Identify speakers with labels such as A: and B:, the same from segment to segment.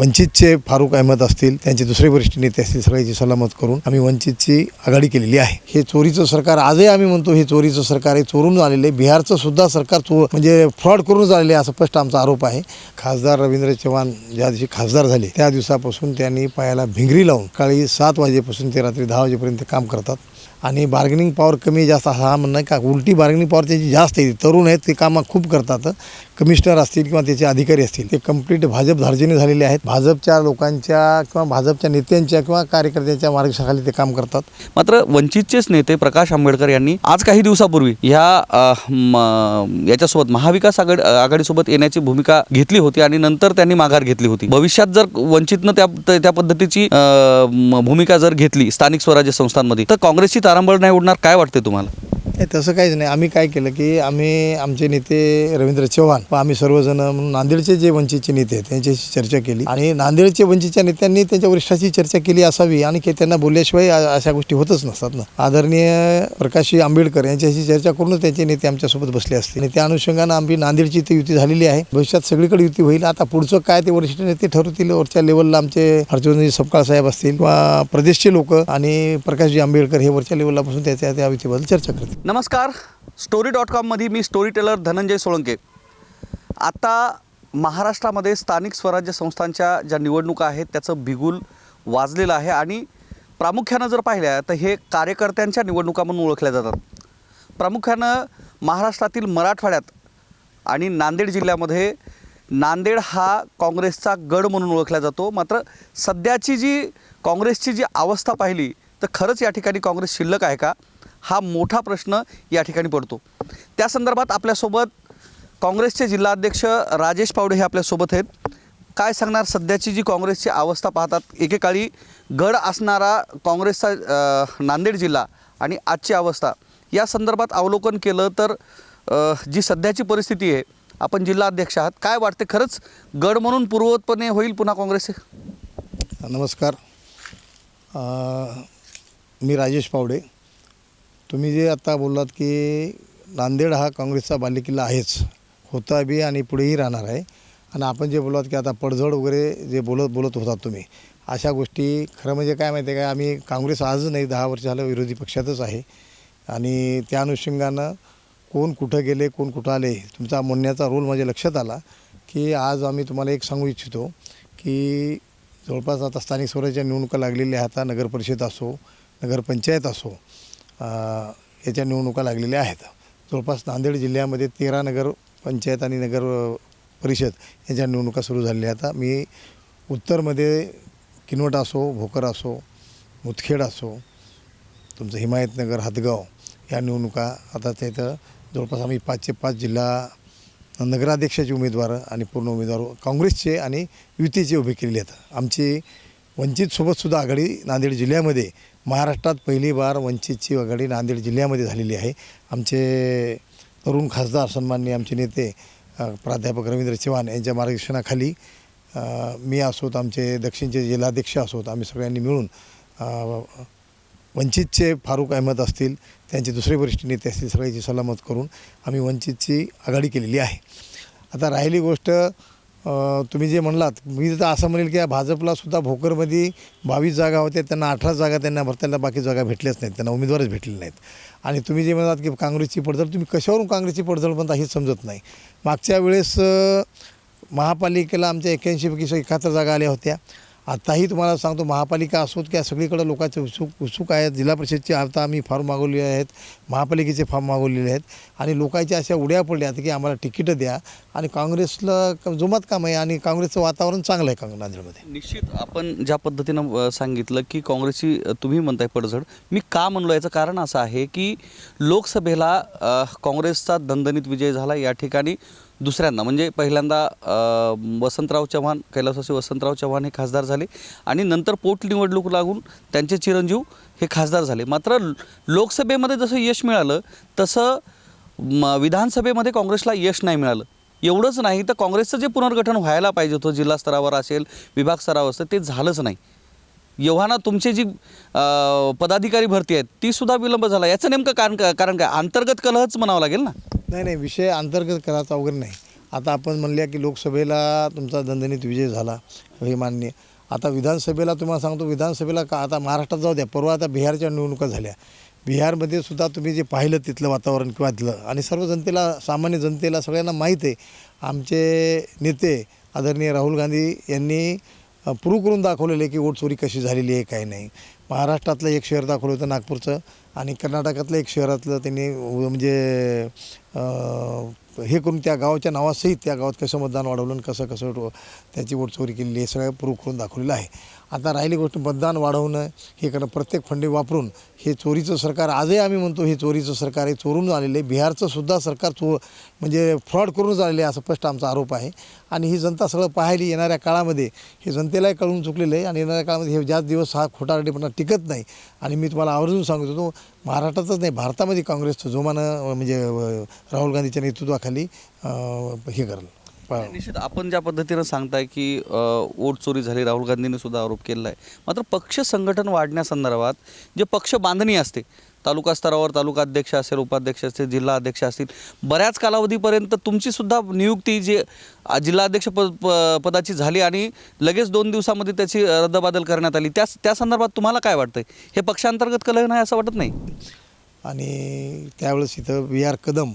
A: वंचितचे फारुख अहमद असतील त्यांचे दुसरे वरिष्ठ नेते असतील सगळ्याची सलामत करून आम्ही वंचितची आघाडी केलेली आहे. हे चोरीचं सरकार आजही आम्ही म्हणतो हे चोरीचं सरकार हे चोरून आलेले आहे. बिहारचं सुद्धा सरकार चो म्हणजे फ्रॉड करूनच आलेले आहे, असं स्पष्ट आमचा आरोप आहे. खासदार रवींद्र चव्हाण ज्या दिवशी खासदार झाले त्या दिवसापासून त्यांनी पायाला भिंगरी लावून सकाळी सात वाजेपासून ते रात्री दहा वाजेपर्यंत काम करतात. आणि बार्गेनिंग पॉवर कमी जास्त हा म्हणणं आहे का उलटी बार्गेनिंग पॉवर त्याची जास्त आहे तरुण आहेत ते कामं खूप करतात. कमिशनर असतील किंवा त्याचे अधिकारी असतील ते कंप्लीट भाजप धार्जिने झालेले आहेत. भाजपच्या लोकांच्या किंवा भाजपच्या नेत्यांच्या किंवा कार्यकर्त्यांच्या मार्गदर्शनाखाली ते काम करतात.
B: मात्र वंचितचेच नेते प्रकाश आंबेडकर यांनी आज काही दिवसापूर्वी ह्या म, याच्यासोबत महाविकास आघाडी आघाडीसोबत येण्याची भूमिका घेतली होती आणि नंतर त्यांनी माघार घेतली होती. भविष्यात जर वंचितनं त्या त्या पद्धतीची भूमिका जर घेतली स्थानिक स्वराज्य संस्थांमध्ये तर काँग्रेसची तारांबळ नाही उडणार काय वाटते तुम्हाला?
A: नाही तसं काहीच नाही. आम्ही काय केलं की आम्ही आमचे नेते रवींद्र चव्हाण व आम्ही सर्वजण म्हणून नांदेडचे जे वंचितचे नेते आहेत त्यांच्याशी चर्चा केली. आणि नांदेडचे वंचितच्या नेत्यांनी त्यांच्या वरिष्ठाशी चर्चा केली असावी आणि की त्यांना बोलल्याशिवाय अशा गोष्टी होतच नसतात ना. आदरणीय प्रकाशजी आंबेडकर यांच्याशी चर्चा करूनच त्यांचे नेते आमच्यासोबत बसले असते. आणि त्या अनुषंगानं आम्ही नांदेडची ती युती झालेली आहे. भविष्यात सगळीकडे युती होईल. आता पुढचं काय ते वरिष्ठ नेते ठरवतील वरच्या लेवलला आमचे हर्षवर्धनजी सपकाळ साहेब असतील किंवा प्रदेशचे लोक आणि प्रकाशजी आंबेडकर हे वरच्या लेवलला बसून त्याच्या त्या युतीबद्दल चर्चा करतील.
B: नमस्कार. स्टोरी डॉट कॉममध्ये मी स्टोरी टेलर धनंजय सोळंके. आता महाराष्ट्रामध्ये स्थानिक स्वराज्य संस्थांच्या ज्या निवडणुका आहेत त्याचं बिगुल वाजलेलं आहे आणि प्रामुख्यानं जर पाहिल्या तर हे कार्यकर्त्यांच्या निवडणुका म्हणून ओळखल्या जातात. प्रामुख्यानं महाराष्ट्रातील मराठवाड्यात आणि नांदेड जिल्ह्यामध्ये नांदेड हा काँग्रेसचा गड म्हणून ओळखला जातो. मात्र सध्याची जी काँग्रेसची जी अवस्था पाहिली तर खरंच या ठिकाणी काँग्रेस शिल्लक आहे का? हा मोठा प्रश्न या ठिकाणी पडतो. त्या संदर्भात आपल्यासोबत काँग्रेसचे जिल्हाध्यक्ष राजेश पावडे हे आपल्यासोबत आहेत. काय सांगणार सध्याची जी काँग्रेसची अवस्था पाहतात? एकेकाळी गड असणारा काँग्रेसचा नांदेड जिल्हा आणि आजची अवस्था या संदर्भात अवलोकन केलं तर जी सध्याची परिस्थिती आहे आपण जिल्हा अध्यक्ष आहात. काय वाटते? खरंच गड म्हणून पूर्वोत्पन्न होईल पुन्हा काँग्रेस
A: नमस्कार. मी राजेश पावडे. तुम्ही जे आत्ता बोललात की नांदेड हा काँग्रेसचा बालेकिल्ला आहेच होता बी आणि पुढेही राहणार आहे. आणि आपण जे बोललात की आता पडझड वगैरे जे बोलत बोलत होतात तुम्ही अशा गोष्टी खरं म्हणजे काय माहिती आहे का आम्ही काँग्रेस आज नाही दहा वर्ष झालं विरोधी पक्षातच आहे. आणि त्या अनुषंगानं कोण कुठं गेले कोण कुठं आले तुमचा म्हणण्याचा रोल माझ्या लक्षात आला की आज आम्ही तुम्हाला एक सांगू इच्छितो की जवळपास आता स्थानिक स्वराज्य निवडणुका लागलेल्या आहेत आता असो नगरपंचायत असो याच्या निवडणुका लागलेल्या आहेत. जवळपास नांदेड जिल्ह्यामध्ये तेरा नगर पंचायत आणि नगर परिषद यांच्या निवडणुका सुरू झालेल्या आहेत. मी उत्तरमध्ये किनवट असो भोकर असो मुतखेड असो तुमचं हिमायतनगर हदगाव या निवडणुका आता तिथं जवळपास आम्ही पाचशे पाच जिल्हा नगराध्यक्षाचे उमेदवार आणि पूर्ण उमेदवार काँग्रेसचे आणि युतीचे उभे केलेले आहेत. आमची वंचितसोबतसुद्धा आघाडी नांदेड जिल्ह्यामध्ये महाराष्ट्रात पहिली बार वंचितची आघाडी नांदेड जिल्ह्यामध्ये झालेली आहे. आमचे तरुण खासदार सन्माननीय आमचे नेते प्राध्यापक रवींद्र चव्हाण यांच्या मार्गदर्शनाखाली मी असोत आमचे दक्षिणचे जिल्हाध्यक्ष असोत आम्ही सगळ्यांनी मिळून वंचितचे फारूक अहमद असतील त्यांचे दुसरे वरिष्ठ नेते असतील सगळ्याची सलामत करून आम्ही वंचितची आघाडी केलेली आहे. आता राहिली गोष्ट तुम्ही जे म्हणलात मी तर असं म्हणेल की या भाजपला सुद्धा भोकरमध्ये बावीस जागा होत्या त्यांना अठरा जागा त्यांना भरताना बाकी जागा भेटल्याच नाहीत त्यांना उमेदवारच भेटले नाहीत. आणि तुम्ही जे म्हणतात की काँग्रेसची पडझड तुम्ही कशावरून काँग्रेसची पडझड म्हणता हेच समजत नाही. मागच्या वेळेस महापालिकेला आमच्या एक्क्याऐंशीपैकी एकाहत्तर जागा आल्या होत्या. आत्ताही तुम्हाला सांगतो महापालिका असोत किंवा सगळीकडे लोकांचे उत्सुक उत्सुक आहेत. जिल्हा परिषदचे आता आम्ही फॉर्म मागवलेले आहेत महापालिकेचे फॉर्म मागवलेले आहेत. आणि लोकांच्या अशा उड्या पडल्या आहेत की आम्हाला तिकीटं द्या. आणि काँग्रेसला क- जोमात काम आहे आणि काँग्रेसचं वातावरण चांगलं आहे काँग्रेस नांदेडमध्ये?
B: निश्चित. आपण ज्या पद्धतीनं सांगितलं की काँग्रेसची तुम्ही म्हणताय पडझड. मी का म्हणलो याचं कारण असं आहे की लोकसभेला काँग्रेसचा दणदणीत विजय झाला या ठिकाणी. दुसऱ्यांदा म्हणजे पहिल्यांदा वसंतराव चव्हाण कैलासवासी वसंतराव चव्हाण हे खासदार झाले आणि नंतर पोटनिवडणूक लागून त्यांचे चिरंजीव हे खासदार झाले. मात्र लोकसभेमध्ये जसं यश मिळालं तसं म विधानसभेमध्ये काँग्रेसला यश नाही मिळालं. एवढंच नाही तर काँग्रेसचं जे पुनर्गठन व्हायला पाहिजे होतं जिल्हा स्तरावर असेल विभाग स्तरावर असेल ते झालंच नाही. एव्हाना तुमची जी पदाधिकारी भरती आहेत ती सुद्धा विलंब झाला. याचं नेमकं कारण का कारण काय? अंतर्गत कलहच म्हणावं लागेल ना?
A: नाही नाही विषय अंतर्गत करायचा वगैरे नाही. आता आपण म्हणल्या की लोकसभेला तुमचा दणदणीत विजय झाला हे मान्य. आता विधानसभेला तुम्हाला सांगतो विधानसभेला का आता महाराष्ट्रात जाऊ द्या परवा आता बिहारच्या निवडणुका झाल्या. बिहारमध्ये सुद्धा तुम्ही जे पाहिलं तिथलं वातावरण किंवा तिथलं आणि सर्व जनतेला सामान्य जनतेला सगळ्यांना माहीत आहे आमचे नेते आदरणीय राहुल गांधी यांनी प्रूव्ह करून दाखवलेलं आहे की वोट चोरी कशी झालेली आहे काय नाही. महाराष्ट्रातलं एक शहर दाखवलं होतं नागपूरचं आणि कर्नाटकातलं एक शहरातलं त्यांनी म्हणजे हे करून त्या गावाच्या नावासहित त्या गावात कसं मतदान वाढवलं आणि कसं कसं त्याची वोट चोरी केलेली हे सगळं प्रूव्ह करून दाखवलेलं आहे. आता राहिली गोष्ट मतदान वाढवणं हे करणं प्रत्येक फंडे वापरून हे चोरीचं सरकार आजही आम्ही म्हणतो हे चोरीचं सरकार हे चोरून आलेलं आहे. बिहारचं सुद्धा सरकार चो म्हणजे फ्रॉड करूनच आलेलं आहे असं स्पष्ट आमचा आरोप आहे. आणि ही जनता सगळं पाहिली येणाऱ्या काळामध्ये हे जनतेलाही कळून चुकलेलं आहे. आणि येणाऱ्या काळामध्ये हे जास्त दिवस हा खोटारडेपणा टिकत नाही. आणि मी तुम्हाला आवर्जून सांगत तो महाराष्ट्रातच नाही भारतामध्ये काँग्रेसचं जोमानं म्हणजे राहुल गांधीच्या नेतृत्वाखाली हे करलं
B: निश्चित. आपण ज्या पद्धतीनं सांगताय की अ, वोट चोरी झाली राहुल गांधींनी सुद्धा आरोप केलेला आहे मात्र पक्ष संघटन वाढण्यासंदर्भात जे पक्ष बांधणी असते तालुका स्तरावर तालुका अध्यक्ष असेल उपाध्यक्ष असतील जिल्हा अध्यक्ष असतील बऱ्याच कालावधीपर्यंत तुमची सुद्धा नियुक्ती जी अ, जिल्हाध्यक्ष पद प- पदाची झाली आणि लगेच दोन दिवसामध्ये त्याची रद्दबादल करण्यात आली. त्या त्या संदर्भात तुम्हाला काय वाटतंय? हे पक्षांतर्गत कलह नाही असं वाटत नाही?
A: आणि त्यावेळेस इथं व्ही आर कदम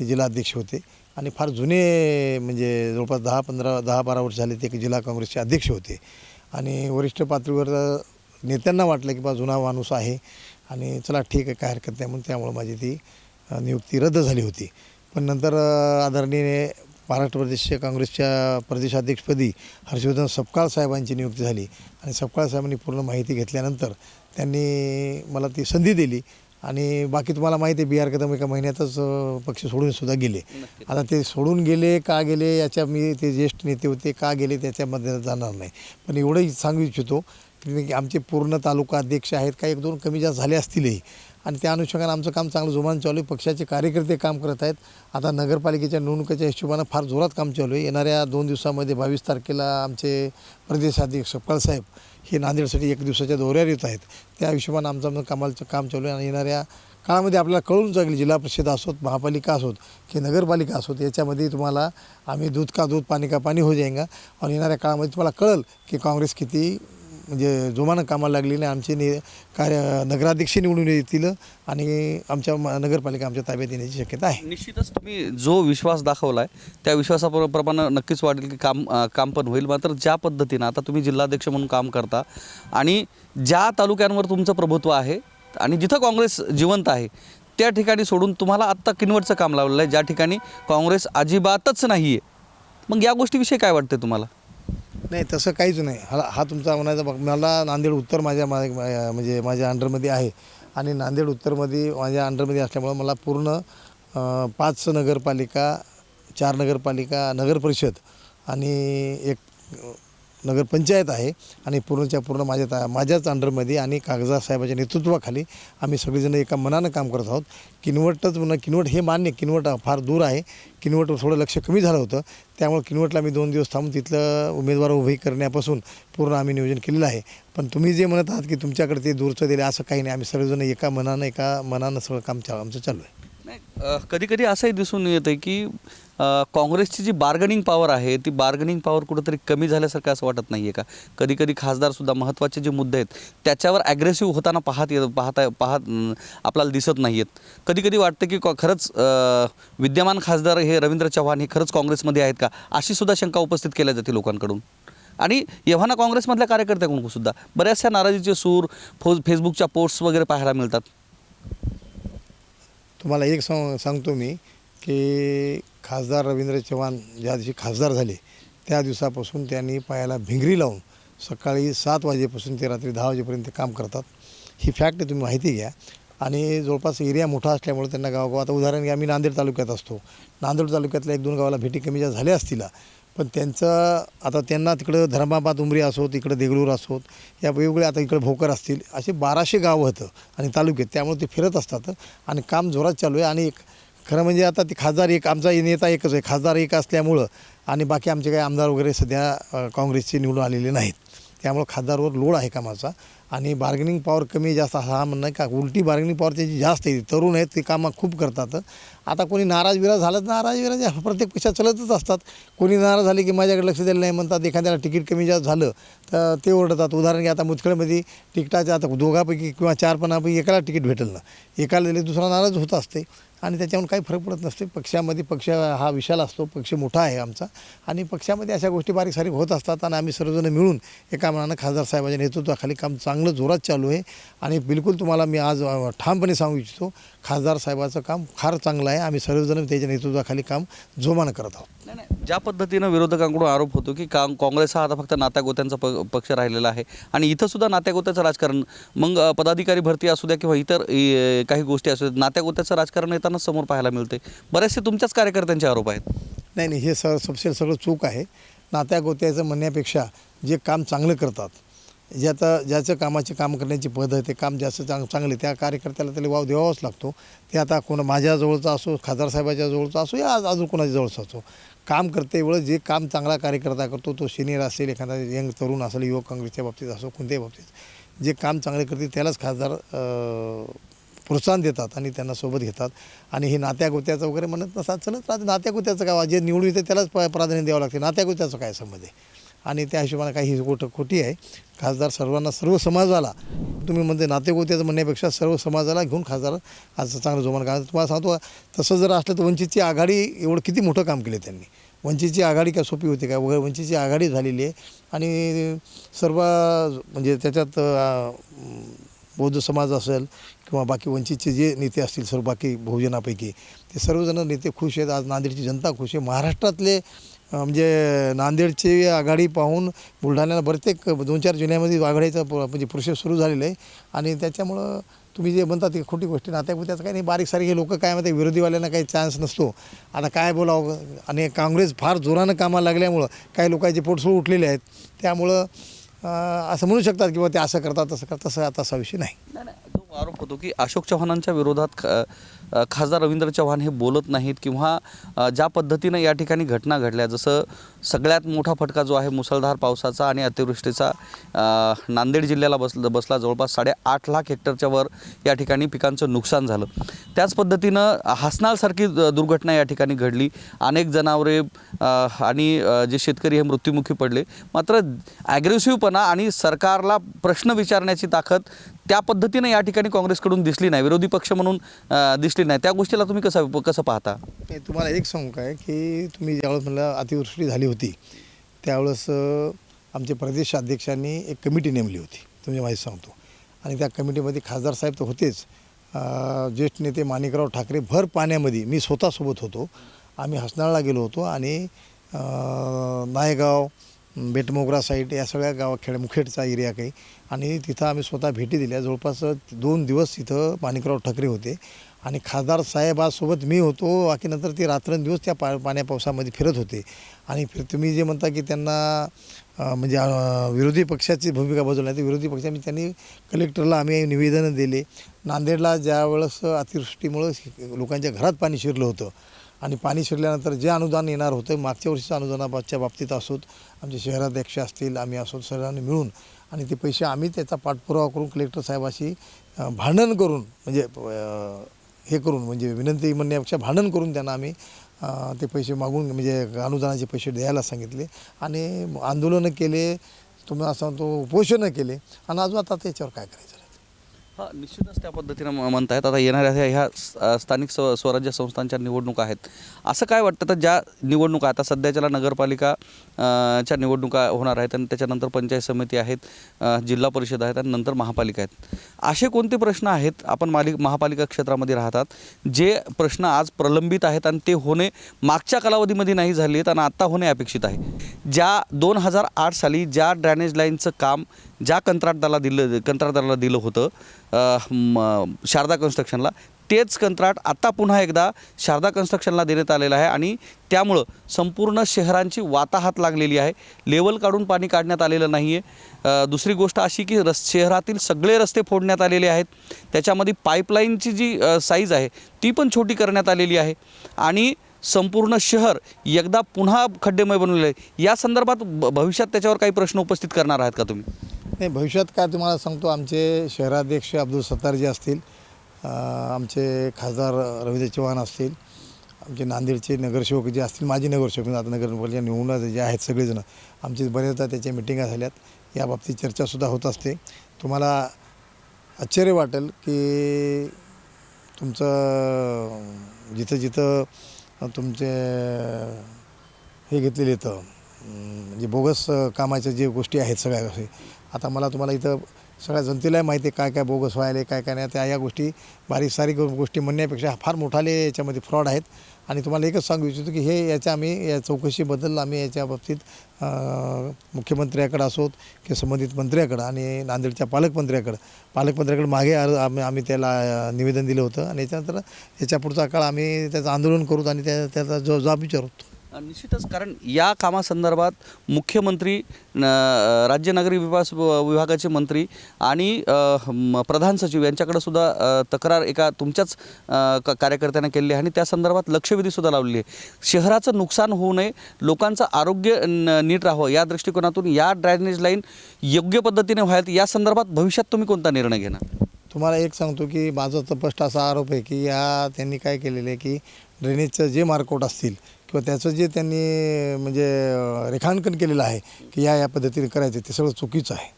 A: हे जिल्हाध्यक्ष होते. आणि फार जुने म्हणजे जवळपास दहा पंधरा दहा बारा वर्ष झाले ते एक जिल्हा काँग्रेसचे अध्यक्ष होते. आणि वरिष्ठ पातळीवर नेत्यांना वाटलं की बा जुना माणूस आहे आणि चला ठीक आहे काय हरकत नाही म्हणून त्यामुळे माझी ती नियुक्ती रद्द झाली होती. पण नंतर आदरणीय महाराष्ट्र प्रदेश काँग्रेसच्या प्रदेशाध्यक्षपदी हर्षवर्धन सपकाळ साहेबांची नियुक्ती झाली. आणि सपकाळ साहेबांनी पूर्ण माहिती घेतल्यानंतर त्यांनी मला ती संधी दिली. आणि बाकी तुम्हाला माहिती आहे बिहार कदम एका महिन्यातच पक्ष सोडून सुद्धा गेले. आता ते सोडून गेले का गेले याच्या मी ते ज्येष्ठ नेते होते का गेले त्याच्यामध्ये जाणार नाही. पण एवढंही सांगू इच्छितो की आमचे पूर्ण तालुका अध्यक्ष आहेत काही एक दोन कमी जास्त झाले असतीलही. आणि त्या अनुषंगाने आमचं काम चांगलं जोमान चालू आहे पक्षाचे कार्यकर्ते काम करत आहेत. आता नगरपालिकेच्या निवडणुकीच्या हिशोबानं फार जोरात काम चालू आहे. येणाऱ्या दोन दिवसामध्ये बावीस तारखेला आमचे प्रदेशाध्यक्ष सपकाळ साहेब हे नांदेडसाठी एक दिवसाच्या दौऱ्यावर येत आहेत. त्या हिशोबानं आमचं मग कामाचं काम चालू आहे आणि येणाऱ्या काळामध्ये आपल्याला कळून जाईल जिल्हा परिषद असोत महापालिका असोत की नगरपालिका असोत याच्यामध्ये तुम्हाला आम्ही दूध का दूध पाणी का पाणी हो जाईंगा आणि येणाऱ्या काळामध्ये तुम्हाला कळेल की काँग्रेस किती म्हणजे जोमानं कामाला लागली नाही. आमचे ने कार्य नगराध्यक्ष निवडून येतील आणि आमच्या म- नगरपालिका आमच्या ताब्यात येण्याची शक्यता आहे.
B: निश्चितच तुम्ही जो विश्वास दाखवला आहे त्या विश्वासाप्रमाणे नक्कीच वाटेल की काम काम पण होईल. मात्र ज्या पद्धतीनं आता तुम्ही जिल्हाध्यक्ष म्हणून काम करता आणि ज्या तालुक्यांवर तुमचं प्रभुत्व आहे आणि जिथं काँग्रेस जिवंत आहे त्या ठिकाणी सोडून तुम्हाला आत्ता किनवटचं काम लावलेलं आहे. ज्या ठिकाणी काँग्रेस अजिबातच नाही आहे मग या गोष्टीविषयी काय वाटतं तुम्हाला?
A: नाही तसं काहीच नाही. हा हा तुमचा म्हणायचा बघ मला नांदेड उत्तर माझ्या मा- म्हणजे माझ्या अंडरमध्ये आहे. आणि नांदेड उत्तरमध्ये माझ्या अंडरमध्ये असल्यामुळं मला पूर्ण पाच नगरपालिका चार नगरपालिका नगर परिषद आणि एक नगरपंचायत आहे आणि पूर्णच्या पूर्ण माझ्या ता माझ्याच अंडरमध्ये आणि कागजात साहेबाच्या नेतृत्वाखाली आम्ही सगळेजण एका मनानं काम करत आहोत. किनवटच म्हणा किनवट हे मान्य किनवट फार दूर आहे. किनवटवर थोडं लक्ष कमी झालं होतं. त्यामुळे किनवटला मी दोन दिवस थांबून तिथलं उमेदवार उभी करण्यापासून पूर्ण आम्ही नियोजन केलेलं आहे. पण तुम्ही जे म्हणत आहात की तुमच्याकडे ते दूरचं दिलं असं काही नाही. आम्ही सगळेजण एका मनानं एका मनानं सगळं काम चा आमचं चालू आहे.
B: कधी कधी असंही दिसून येतं की काँग्रेसची जी बार्गनिंग पॉवर आहे ती बार्गनिंग पॉवर कुठंतरी कमी झाल्यासारखं असं वाटत नाही आहे का? कधी कधी खासदारसुद्धा महत्त्वाचे जे मुद्दे आहेत त्याच्यावर ॲग्रेसिव्ह होताना पाहत येत पाहता पाहत आपल्याला दिसत नाही आहेत कधी कधी वाटतं की खरंच विद्यमान खासदार हे रवींद्र चव्हाण हे खरंच काँग्रेसमध्ये आहेत का? अशी सुद्धा शंका उपस्थित केल्या जाते लोकांकडून. आणि एव्हाना काँग्रेसमधल्या कार्यकर्त्याकडून सुद्धा बऱ्याचशा नाराजीचे सूर फो फेसबुकच्या पोस्ट्स वगैरे पाहायला मिळतात.
A: तुम्हाला एक सांग सांगतो मी की खासदार रवींद्र चव्हाण ज्या दिवशी खासदार झाले त्या दिवसापासून त्यांनी पायाला भिंगरी लावून सकाळी सात वाजेपासून ते रात्री दहा वाजेपर्यंत काम करतात. ही फॅक्ट तुम्ही माहिती घ्या. आणि जवळपास एरिया मोठा असल्यामुळे त्यांना गावगाव आता उदाहरण घ्या मी नांदेड तालुक्यात असतो. नांदेड तालुक्यातल्या एक दोन गावाला भेटी कमी ज्या झाल्या असतील पण त्यांचं आता त्यांना तिकडं धर्माबाद उमरी असोत इकडं देगलूर असोत या वेगवेगळ्या आता इकडं भोकर असतील असे बाराशे गावं होतं आणि तालुक्यात त्यामुळे ते फिरत असतात. आणि काम जोरात चालू आहे आणि एक खरं म्हणजे आता ते खासदार एक आमचा नेता एकच आहे खासदार एक असल्यामुळं आणि बाकी आमचे काही आमदार वगैरे सध्या काँग्रेसचे निवडून आलेले नाहीत. त्यामुळं खासदारवर लोड आहे कामाचा. आणि बार्गेनिंग पॉवर कमी जास्त हा म्हणणं आहे का? उलटी बार्गेनिंग पॉवर त्याची जास्त आहे तरुण आहेत ते कामं खूप करतात. आता कोणी नाराज विराज झालं तर नाराज विराज प्रत्येक पक्षात चलतच असतात. कोणी नाराज झाले की माझ्याकडे लक्ष दिलं नाही म्हणतात एखाद्याला तिकीट कमी जास्त झालं तर ते ओरडतात. उदाहरण घ्या आता मुतखळमध्ये तिकिटाच्या आता दोघापैकी किंवा चार पणापैकी एकाला तिकीट भेटेल ना. एकाला दिले दुसरा नाराज होत असते. आणि त्याच्यावर काही फरक पडत नसते पक्षामध्ये पक्ष हा विशाल असतो पक्ष मोठा आहे आमचा. आणि पक्षामध्ये अशा गोष्टी बारीक सारीक होत असतात आणि आम्ही सर्वजण मिळून एका मनानं खासदार साहेबांच्या नेतृत्वाखाली काम चांगलं जोरात चालू आहे. आणि बिलकुल तुम्हाला मी आज ठामपणे सांगू इच्छितो खासदार साहेबाचं काम फार चांगलं आहे. आम्ही सर्वजण त्याच्या नेतृत्वाखाली काम जोमानं करत आहोत.
B: नाही नाही. ज्या पद्धतीनं विरोधकांकडून आरोप होतो की का काँग्रेस हा आता फक्त नात्यागोत्यांचा प पक्ष राहिलेला आहे आणि इथं सुद्धा नात्यागोत्याचं राजकारण मग पदाधिकारी भरती असू द्या किंवा इतर अ, काही गोष्टी असू द्या नात्यागोत्याचं राजकारण येताना समोर पाहायला मिळते बरेचसे तुमच्याच कार्यकर्त्यांचे आरोप आहेत.
A: नाही नाही. हे सर सबसे सगळं चूक आहे. नात्या गोत्याचं म्हणण्यापेक्षा जे काम चांगलं करतात ज्याचा ज्याचं कामाचे काम करण्याची पद्धत आहे काम जास्त चांग चांगले त्या कार्यकर्त्याला त्याला वाव द्यावाच लागतो. ते आता कोण माझ्याजवळचा असो खासदार साहेबाच्या जवळचा असो या अजून कोणाच्या जवळचा असो. काम करते वेळेस जे काम चांगला कार्यकर्ता करतो तो सिनियर असेल एखादा यंग तरुण असेल युवक काँग्रेसच्या बाबतीत असो कोणत्याही बाबतीत. जे काम चांगले करते त्यालाच खासदार प्रोत्साहन देतात आणि त्यांना सोबत घेतात. आणि हे नात्यागोत्याचं वगैरे म्हणत नसतात चलत राहते. नात्यागोत्याचं काय जे निवडून येते त्यालाच प्राधान्य द्यावं लागते. नात्यागोत्याचं काय संबंध आहे? आणि त्या हिशोबाने काही ही गोष्ट खोटी आहे. खासदार सर्वांना सर्व समाजाला तुम्ही म्हणजे नातेगोत्याचं म्हणण्यापेक्षा सर्व समाजाला घेऊन खासदार आज चांगलं जोमान कारण तुम्हाला सांगतो तसं जर असलं तर वंचितची आघाडी एवढं किती मोठं काम केलं त्यांनी. वंचितची आघाडी काय सोपी होती काय वगैरे वंचितची आघाडी झालेली आहे. आणि सर्व म्हणजे त्याच्यात बौद्ध समाज असेल किंवा बाकी वंचितचे जे नेते असतील सर्व बाकी बहुजनापैकी ते सर्वजण नेते खुश आहेत. आज नांदेडची जनता खुश आहे. महाराष्ट्रातले म्हणजे नांदेडची आघाडी पाहून बुलढाण्याला प्रत्येक दोन चार जिल्ह्यामध्ये आघाडीचं प- म्हणजे प्रोसेस सुरू झालेलं आहे. आणि त्याच्यामुळं तुम्ही जे म्हणता ती खोटी गोष्टी नात्यापुत्याचं काही नाही. बारीक सारीक लोक काय म्हणते विरोधीवाल्यांना काही चान्स नसतो. आता काय बोलावं? आणि काँग्रेस फार जोरानं कामाला लागल्यामुळं काही लोकांचे पोटसूळ उठलेले आहेत. त्यामुळं असं म्हणू शकतात किंवा ते असं करतात तसं करतात तसं आता असा विषय नाही.
B: नाही आरोप होतो की अशोक चव्हाणांच्या विरोधात ख- खासदार रवींद्र चव्हाण हे बोलत नाहीत किंवा ज्या पद्धतीनं या ठिकाणी घटना घडल्या जसं सगळ्यात मोठा फटका जो आहे मुसळधार पावसाचा आणि अतिवृष्टीचा नांदेड जिल्ह्याला बस बसला जवळपास साडेआठ लाख हेक्टरच्या वर या ठिकाणी पिकांचं नुकसान झालं. त्याच पद्धतीनं हसनाळसारखी दुर्घटना या ठिकाणी घडली. अनेक जनावरे आणि जे शेतकरी हे मृत्युमुखी पडले. मात्र ॲग्रेसिव्हपणा आणि सरकारला प्रश्न विचारण्याची ताकद त्या पद्धतीनं या ठिकाणी काँग्रेसकडून दिसली नाही. विरोधी पक्ष म्हणून दिसली नाही. त्या गोष्टीला तुम्ही कसं कसं पाहता?
A: तुम्हाला एक सांगू काय की तुम्ही ज्यावेळेस म्हणलं अतिवृष्टी झाली होती. त्यावेळेस आमचे प्रदेश अध्यक्षांनी एक कमिटी नेमली होती. तुम्ही माहिती सांगतो. आणि त्या कमिटीमध्ये खासदार साहेब तर होतेच. ज्येष्ठ नेते माणिकराव ठाकरे भर पाण्यामध्ये मी स्वतःसोबत होतो. आम्ही हसनाळला गेलो होतो आणि नायगाव बेटमोगरा साईड या सगळ्या गावा खेड मुखेडचा एरिया काही. आणि तिथं आम्ही स्वतः भेटी दिल्या. जवळपास दोन दिवस तिथं माणिकराव ठाकरे होते. आणि खासदार साहेबासोबत मी होतो बाकी नंतर ते रात्रंदिवस त्या पा पाण्या पावसामध्ये फिरत होते. आणि फिर तुम्ही जे म्हणता की त्यांना म्हणजे विरोधी पक्षाची भूमिका बजावली तर विरोधी पक्षाने त्यांनी कलेक्टरला आम्ही निवेदनं दिले. नांदेडला ज्या वेळेस अतिवृष्टीमुळं लोकांच्या घरात पाणी शिरलं होतं आणि पाणी शिरल्यानंतर जे अनुदान येणार होतं मागच्या वर्षीचं अनुदानाच्या बाबतीत असोत आमचे शहराध्यक्ष असतील आम्ही असोत सर्वांनी मिळून आणि ते पैसे आम्ही त्याचा पाठपुरावा करून कलेक्टर साहेबाशी भांडण करून म्हणजे हे करून म्हणजे विनंती म्हणण्यापेक्षा भांडण करून त्यांना आम्ही ते पैसे मागून म्हणजे अनुदानाचे पैसे द्यायला सांगितले. आणि आंदोलनं केले तुम्ही असं तो उपोषणं केले. आणि अजून आता त्याच्यावर काय करायचं?
B: हा निश्चितच त्या पद्धतीनं म्हणतायत. आता येणाऱ्या ह्या ह्या स- स्थानिक स्व स्वराज्य संस्थांच्या निवडणुका आहेत. असं काय वाटतं? तर ज्या निवडणुका आता सध्याच्याला नगरपालिका अ, च्या निवडणुका होणार आहेत आणि त्याच्यानंतर पंचायत समिती आहेत अ, जिल्हा परिषद आहेत आणि नंतर महापालिका आहेत. असे कोणते प्रश्न आहेत? आपण मालिक महापालिका क्षेत्रामध्ये राहतात. जे प्रश्न आज प्रलंबित आहेत आणि ते होणे मागच्या कालावधीमध्ये नाही झाले आहेत आणि आत्ता होणे अपेक्षित आहे. ज्या दोन हजार आठ साली ज्या ड्रॅनेज लाईनचं काम ज्या कंत्राटदाराला दिलं कंत्राटदाराला दिलं होतं शारदा कन्स्ट्रक्शनला तेच कंत्राट आता पुन्हा एकदा शारदा कन्स्ट्रक्शनला देण्यात आलेलं आहे आणि त्यामुळं संपूर्ण शहरांची वाताहात लागलेली आहे. लेवल काढून पाणी काढण्यात आलेलं नाही आहे दुसरी गोष्ट अशी की रस शहरातील सगळे रस्ते फोडण्यात आलेले आहेत. त्याच्यामध्ये पाईपलाईनची जी साईज आहे ती पण छोटी करण्यात आलेली आहे. आणि संपूर्ण शहर एकदा पुन्हा खड्डेमय बनवलेलं आहे. या संदर्भात ब- भविष्यात त्याच्यावर काही प्रश्न उपस्थित करणार आहात का तुम्ही?
A: नाही भविष्यात काय तुम्हाला सांगतो आमचे शहराध्यक्ष अब्दुल सत्तारजी असतील आमचे खासदार रवींद्र चव्हाण असतील आमचे नांदेडचे नगरसेवक जे असतील माजी नगरसेवक म्हणजे आता नगरपालिका निवडून जे आहेत सगळेजण आमचे बरेचदा त्याच्या मिटिंगा झाल्यात याबाबतीत चर्चासुद्धा होत असते. तुम्हाला आश्चर्य वाटेल की तुमचं जिथं जिथं तुमचे हे घेतलेले येतं जे म्हणजे बोगस कामाच्या जे गोष्टी आहेत सगळ्या आता मला तुम्हाला इथं सगळ्या जनतेला माहिती आहे काय काय बोगस व्हायले काय काय नाही. त्या या गोष्टी बारीक सारीक गोष्टी म्हणण्यापेक्षा फार मोठाले याच्यामध्ये फ्रॉड आहेत. आणि तुम्हाला एकच सांगू इच्छितो की हे याच्या आम्ही या चौकशीबद्दल आम्ही याच्या बाबतीत मुख्यमंत्र्याकडं असोत की संबंधित मंत्र्याकडं आणि नांदेडच्या पालकमंत्र्याकडं. पालकमंत्र्याकडे मागे अर्ज आम्ही आम्ही त्याला निवेदन दिलं होतं. आणि याच्यानंतर याच्या पुढचा काळ आम्ही त्याचं आंदोलन करूत आणि त्या त्याचा जो जबाब विचारूत
B: निश्चितच कारण या कामासंदर्भात मुख्यमंत्री न- राज्य नागरी विकास व- विभागाचे मंत्री आणि प्रधान सचिव यांच्याकडे सुद्धा तक्रार एका तुमच्याच कार्यकर्त्यांना केलेली आहे आणि त्या संदर्भात लक्षविधीसुद्धा लावलेली आहे. शहराचं नुकसान होऊ नये लोकांचं आरोग्य न- नीट राहावं या दृष्टिकोनातून या ड्रायनेज लाईन योग्य पद्धतीने व्हायत या संदर्भात भविष्यात तुम्ही कोणता निर्णय घेणार?
A: तुम्हाला एक सांगतो की माझा स्पष्ट असा आरोप आहे की या त्यांनी काय केलेलं आहे की ड्रेनेजचं जे मार्कआउट असतील किंवा त्याचं जे त्यांनी म्हणजे रेखांकन केलेलं आहे की या या पद्धतीने करायचं ते सगळं चुकीचं आहे.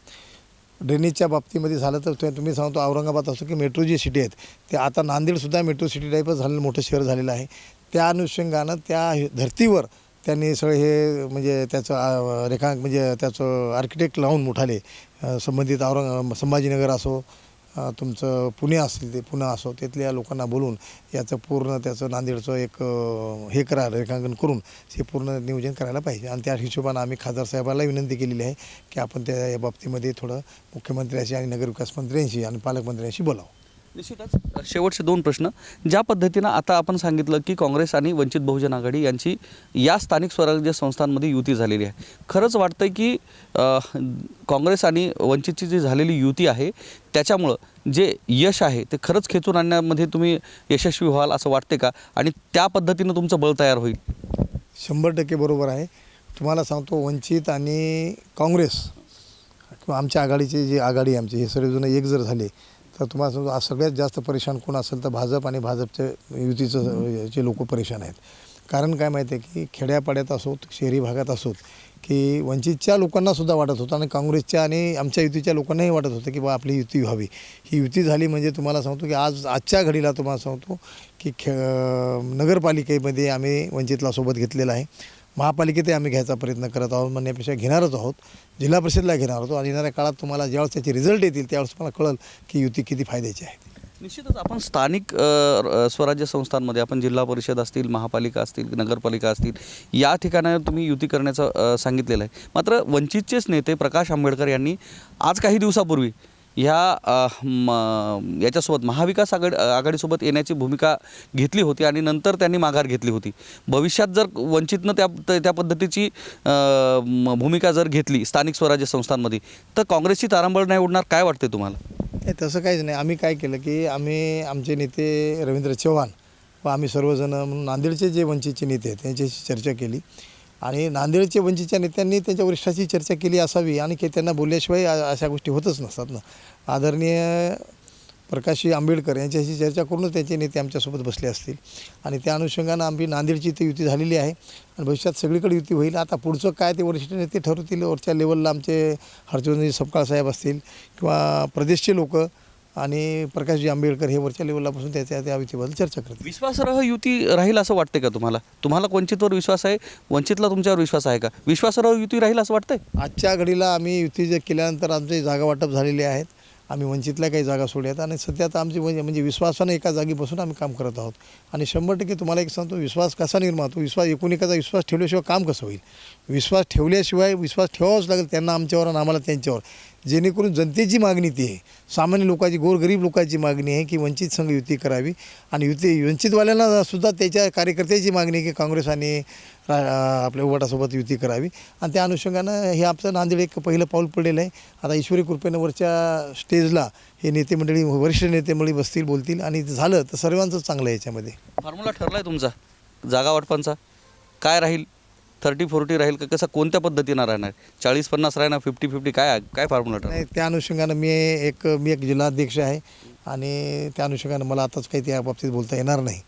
A: ड्रेनेजच्या बाबतीमध्ये झालं तर ते तुम्ही सांगतो औरंगाबाद असो की मेट्रो जी सिटी आहेत ते आता नांदेडसुद्धा मेट्रो सिटी टाईपच झालेलं मोठं शहर झालेलं आहे. त्या अनुषंगानं त्या धर्तीवर त्यांनी सगळे हे म्हणजे त्याचं रेखांक म्हणजे त्याचं आर्किटेक्ट लावून मोठाले संबंधित औरंग संभाजीनगर असो तुमचं पुणे असेल ते पुणे असो तिथल्या लोकांना बोलून याचं पूर्ण त्याचं नांदेडचं एक हे करा रेखांकन करून हे पूर्ण नियोजन करायला पाहिजे. आणि त्या हिशोबानं आम्ही खासदार साहेबाला विनंती केलेली आहे की आपण त्या या बाबतीमध्ये थोडं मुख्यमंत्र्यांशी आणि नगरविकास मंत्र्यांशी आणि पालकमंत्र्यांशी बोलावं.
B: निश्चितच. शेवटचे दोन प्रश्न. ज्या पद्धतीनं आता आपण सांगितलं की काँग्रेस आणि वंचित बहुजन आघाडी यांची या स्थानिक स्वराज्य संस्थांमध्ये युती झालेली आहे. खरंच वाटतं की काँग्रेस आणि वंचितची जी झालेली युती आहे त्याच्यामुळं जे यश आहे ते खरंच खेचून आणण्यामध्ये तुम्ही यशस्वी व्हाल असं वाटते का? आणि त्या पद्धतीनं तुमचं बळ तयार होईल?
A: शंभर टक्के बरोबर आहे. तुम्हाला सांगतो वंचित आणि काँग्रेस किंवा आमच्या आघाडीचे जे आघाडी आहे आमची हे सर्वजण एक जर झाले तर तुम्हाला सांगतो आज सगळ्यात जास्त परेशान कोण असेल तर भाजप आणि भाजपचे युतीचं जे लोक परेशान आहेत. कारण काय माहिती आहे की खेड्यापाड्यात असोत शहरी भागात असोत की वंचितच्या लोकांना सुद्धा वाटत होतं आणि काँग्रेसच्या आणि आमच्या युतीच्या लोकांनाही वाटत होतं की बा आपली युती व्हावी. ही युती झाली म्हणजे तुम्हाला सांगतो की आज आजच्या घडीला तुम्हाला सांगतो की खे नगरपालिकेमध्ये आम्ही वंचितला सोबत घेतलेला आहे. महापालिकेतही आम्ही घ्यायचा प्रयत्न करत आहोत म्हणण्यापेक्षा घेणारच आहोत. जिल्हा परिषदला घेणार आहोत आणि येणाऱ्या काळात तुम्हाला ज्यावेळेस त्याचे रिझल्ट येतील त्यावेळेस तुम्हाला कळेल की युती किती फायद्याची आहे.
B: निश्चितच आपण स्थानिक स्वराज्य संस्थांमध्ये आपण जिल्हा परिषद असतील महापालिका असतील नगरपालिका असतील या ठिकाणावर तुम्ही युती करण्याचं सांगितलेलं आहे. मात्र वंचितचेच नेते प्रकाश आंबेडकर यांनी आज काही दिवसापूर्वी ह्या म- याच्यासोबत महाविकास आघाडी आघाडीसोबत येण्याची भूमिका घेतली होती आणि नंतर त्यांनी माघार घेतली होती. भविष्यात जर वंचितनं त्या त्या पद्धतीची भूमिका जर घेतली स्थानिक स्वराज्य संस्थांमध्ये तर काँग्रेसची तारांबळ नाही उडणार काय वाटते तुम्हाला?
A: नाही तसं काहीच नाही. आम्ही काय केलं की आम्ही आमचे नेते रवींद्र चव्हाण व आम्ही सर्वजण म्हणून नांदेडचे जे वंचितचे नेते आहेत त्यांच्याशी चर्चा केली. आणि नांदेडचे वंचितच्या नेत्यांनी त्यांच्या वरिष्ठाची चर्चा केली असावी आणि की त्यांना बोलल्याशिवाय अशा गोष्टी होतच नसतात ना. आदरणीय प्रकाशजी आंबेडकर यांच्याशी चर्चा करूनच त्यांचे नेते आमच्यासोबत बसले असतील. आणि त्या अनुषंगानं आम्ही नांदेडची इथे युती झालेली आहे. आणि भविष्यात सगळीकडे युती होईल. आता पुढचं काय ते वरिष्ठ नेते ठरवतील वरच्या लेवलला आमचे हर्षवर्धनजी सपकाळ साहेब असतील किंवा प्रदेशचे लोक आणि प्रकाशजी आंबेडकर हे वरच्या लेवलला बसून त्याच्या त्या युतीबद्दल चर्चा करतील.
B: विश्वासार्ह युती राहील असं वाटते का तुम्हाला? तुम्हाला वंचितवर विश्वास आहे वंचितला तुमच्यावर विश्वास आहे का? विश्वासार्ह युती राहील असं वाटतंय?
A: आजच्या घडीला आम्ही युती जे केल्यानंतर आमचे जागा वाटप झालेले आहेत. आम्ही वंचितल्या काही जागा सोडल्यात आणि सध्या आता आमची म्हणजे विश्वासानं एका जागी बसून आम्ही काम करत आहोत. आणि शंभर टक्के तुम्हाला एक सांगतो विश्वास कसा निर्माण होतो? विश्वास एकूण एकाचा विश्वास ठेवल्याशिवाय काम कसं होईल? विश्वास ठेवल्याशिवाय विश्वास ठेवावाच लागेल त्यांना आमच्यावर आणि आम्हाला त्यांच्यावर. जेणेकरून जनतेची मागणी ती आहे. सामान्य लोकांची गोरगरीब लोकांची मागणी आहे की वंचित संघ युती करावी. आणि युती वंचितवाल्यांना सुद्धा त्याच्या कार्यकर्त्याची मागणी आहे की काँग्रेस आणि आपल्या उभाटासोबत युती करावी. आणि त्या अनुषंगानं हे आमचं नांदेड एक पहिलं पाऊल पडलेलं आहे. आता ईश्वरी कृपेनं वरच्या स्टेजला हे नेते मंडळी वरिष्ठ नेते मंडळी बसतील बोलतील आणि झालं तर सर्वांचंच चांगलं आहे याच्यामध्ये.
B: फॉर्म्युला ठरला आहे तुमचा? जागा वाटपांचा? काय राहील? थर्टी फोर्टी राहील का? कसं कोणत्या पद्धतीनं राहणार? चाळीस पन्नास राहणार? फिफ्टी फिफ्टी काय काय फॉर्म्युला
A: नाही त्या अनुषंगानं मी एक मी एक जिल्हाध्यक्ष आहे. आणि त्या अनुषंगानं मला आताच काही त्या बाबतीत बोलता येणार नाही.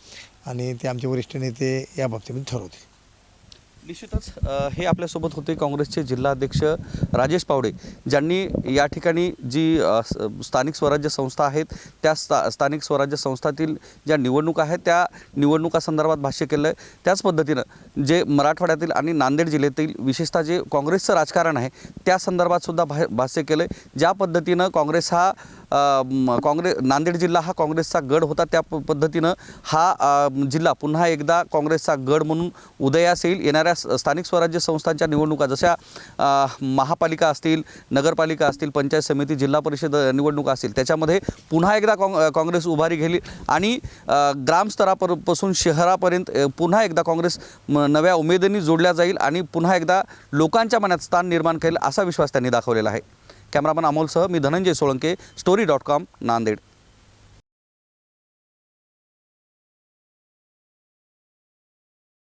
A: आणि ते आमचे वरिष्ठ नेते या बाबतीमध्ये ठरवतील.
B: निश्चितच हे आपल्यासोबत होते काँग्रेसचे जिल्हाध्यक्ष राजेश पावडे. ज्यांनी या ठिकाणी जी स्थानिक स्वराज्य संस्था आहेत त्या स्था स्थानिक स्वराज्य संस्थातील ज्या निवडणुका आहेत त्या निवडणुकासंदर्भात भाष्य केलं आहे त्याच पद्धतीनं जे मराठवाड्यातील आणि नांदेड जिल्ह्यातील विशेषतः जे काँग्रेसचं राजकारण आहे त्या संदर्भात सुद्धा भा भाष्य केलं आहे ज्या पद्धतीनं काँग्रेस हा काँग्रेस नांदेड जिल्हा हा काँग्रेसचा गड होता. त्या प- पद्धतीनं हा जिल्हा पुन्हा एकदा काँग्रेसचा गड म्हणून उदयास येईल. येणाऱ्या स्थानिक स्वराज्य संस्थांच्या निवडणुका जशा महापालिका असतील नगरपालिका असतील पंचायत समिती जिल्हा परिषद निवडणुका असतील त्याच्यामध्ये पुन्हा एकदा काँग काँग्रेस उभारी घेईल आणि अ, ग्रामस्तरापासून शहरापर्यंत पुन्हा एकदा काँग्रेस नव्या उमेदींनी जोडल्या जाईल आणि पुन्हा एकदा लोकांच्या मनात स्थान निर्माण करेल असा विश्वास त्यांनी दाखवलेला आहे. कॅमेरामन अमोलसह मी Dhananjay Solanke story dot com Nanded.